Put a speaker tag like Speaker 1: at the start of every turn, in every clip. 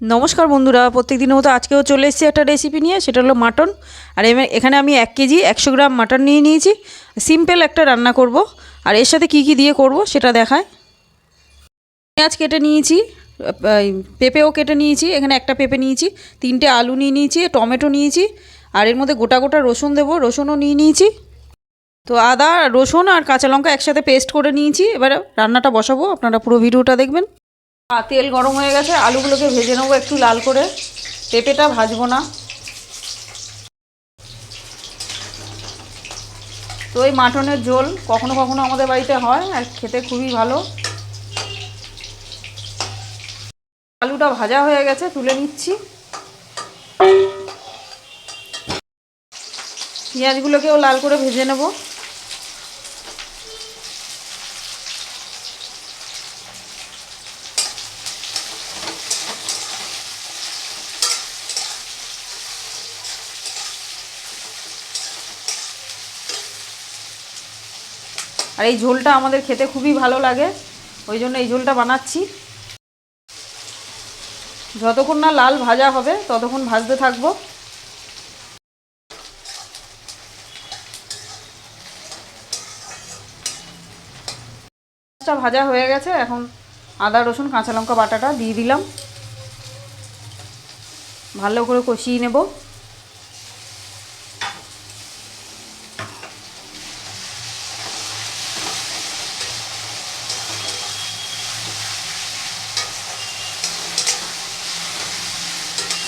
Speaker 1: নমস্কার বন্ধুরা প্রত্যেক দিনের মতো আজকেও চলে এসেছি একটা রেসিপি নিয়ে, সেটা হলো মাটন আর এখানে আমি এক কেজি একশো গ্রাম মাটন নিয়ে নিয়েছি। সিম্পল একটা রান্না করব। আর এর সাথে কি কি দিয়ে করব সেটা দেখায়। পেঁয়াজ কেটে নিয়েছি পেঁপেও কেটে নিয়েছি, এখানে একটা পেঁপে নিয়েছি, তিনটে আলু নিয়ে নিয়েছি, টমেটো নিয়েছি, আর এর মধ্যে গোটা গোটা রসুন দেবো, রসুনও নিয়ে নিয়েছি। তো আদা, রসুন আর কাঁচা লঙ্কা একসাথে পেস্ট করে নিয়েছি। এবারে রান্নাটা বসাবো, আপনারা পুরো ভিডিওটা দেখবেন। তেল গরম হয়ে গেছে, আলুগুলোকে ভেজে নেব একটু লাল করে। পেঁপেটা ভাজবো না। তো এই মাটনের ঝোল কখনো কখনো আমাদের বাড়িতে হয়, আর খেতে খুবই ভালো। আলুটা ভাজা হয়ে গেছে, তুলে নিচ্ছি। পেঁয়াজগুলোকেও লাল করে ভেজে নেব। আর এই ঝোলটা আমাদের খেতে খুবই ভালো লাগে, ওই জন্য এই ঝোলটা বানাচ্ছি। যতক্ষণ না লাল ভাজা হবে, ততক্ষণ ভাজতে থাকব। মাছটা ভাজা হয়ে গেছে, এখন আদা, রসুন, কাঁচা লঙ্কা, বাটাটা দিয়ে দিলাম। ভালো করে কষিয়ে নেব।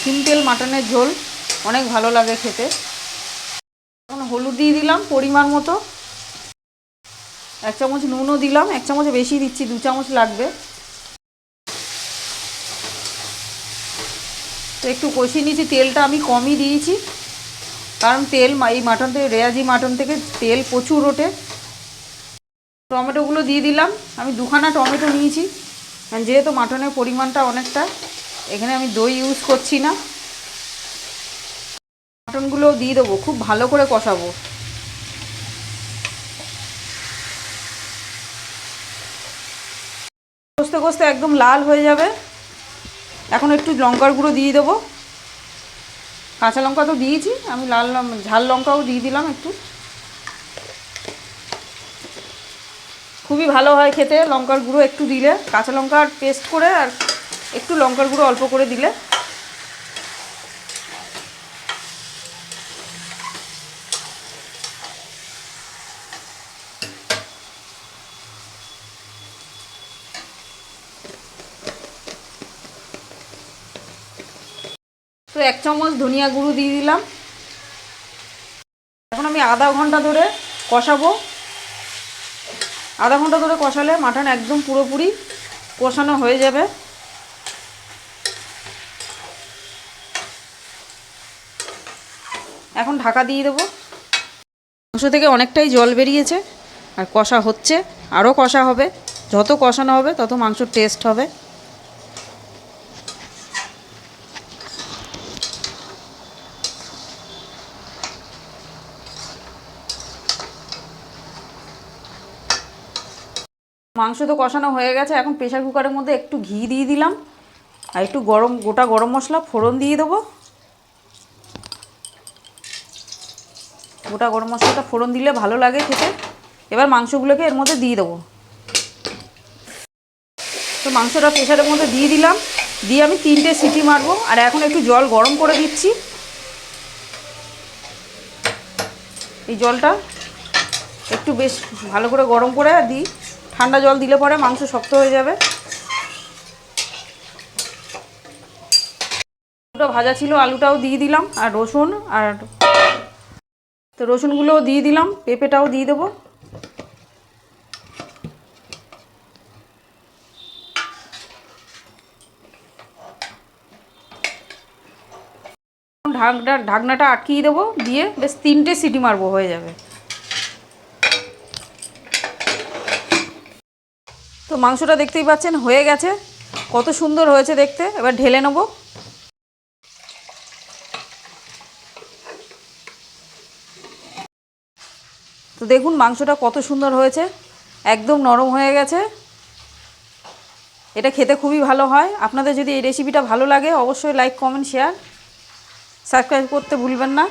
Speaker 1: সিম্পল মাটনের ঝোল, অনেক ভালো লাগে খেতে। এখন হলুদ দিয়ে দিলাম পরিমাণ মতো। এক চামচ নুনও দিলাম, এক চামচ বেশি দিচ্ছি, দু চামচ লাগবে। তো একটু কষিয়ে নিয়েছি, তেলটা আমি কমই দিয়েছি। কারণ তেল এই মাটন থেকে, রেয়াজি মাটন থেকে তেল প্রচুর ওঠে। টমেটোগুলো দিয়ে দিলাম। আমি দুখানা টমেটো নিয়েছি। যেহেতু মাটনের পরিমাণটা অনেকটা। এখানে আমি দই ইউজ করছি না। মাটনগুলোও দিয়ে দেবো, খুব ভালো করে কষাবো। কষতে কষতে একদম লাল হয়ে যাবে। এখন একটু লঙ্কার গুঁড়ো দিয়ে দেবো। কাঁচা লঙ্কা তো দিয়েছি, আমি লাল ঝাল লঙ্কাও দিয়ে দিলাম একটু। খুবই ভালো হয় খেতে, লঙ্কার গুঁড়ো একটু দিলে। কাঁচা লঙ্কার পেস্ট করে আর একটু লঙ্কার গুঁড়ো অল্প করে দিলে। তো এক চামচ ধনিয়া গুঁড়ো দিয়ে দিলাম। এখন আমি আধা ঘণ্টা ধরে কষাবো। আধা ঘণ্টা ধরে কষালে মাটন একদম পুরোপুরি কষানো হয়ে যাবে। এখন ঢাকা দিয়ে দেবো। মাংস থেকে অনেকটাই জল বেরিয়েছে, আর কষা হচ্ছে, আরও কষা হবে। যত কষানো হবে, তত মাংসর টেস্ট হবে। মাংস তো কষানো হয়ে গেছে, এখন প্রেশার কুকারের মধ্যে একটু ঘি দিয়ে দিলাম, আর একটু গরম, গোটা গরম মশলা ফোড়ন দিয়ে দেবো। গোটা গরম মশলাটা ফোড়ন দিলে ভালো লাগে খেতে। এবার মাংসগুলোকে এর মধ্যে দিয়ে দেবো। তো মাংসটা প্রেশারের মধ্যে দিয়ে দিলাম। দিয়ে আমি তিনটে সিটি মারবো। আর এখন একটু জল গরম করে দিচ্ছি। এই জলটা একটু বেশ ভালো করে গরম করে দিই। ঠান্ডা জল দিলে পরে মাংস শক্ত হয়ে যাবে। আলুটা ভাজা ছিল, আলুটাও দিয়ে দিলাম। আর রসুন আর তো রসুনগুলোও দিয়ে দিলাম, পেঁপেটাও দিয়ে দেবো। ঢাকনা ঢাকনাটা আটকিয়ে দেবো, দিয়ে বেশ তিনটে সিটি মারবো, হয়ে যাবে। তো মাংসটা দেখতেই পাচ্ছেন, হয়ে গেছে। কত সুন্দর হয়েছে দেখতে, এবার ঢেলে নেব। তো দেখুন, মাংসটা কত সুন্দর হয়েছে। একদম নরম হয়ে গেছে। এটা খেতে খুবই ভালো হয়। আপনাদের যদি এই রেসিপিটা ভালো লাগে, অবশ্যই লাইক কমেন্ট শেয়ার সাবস্ক্রাইব করতে ভুলবেন না।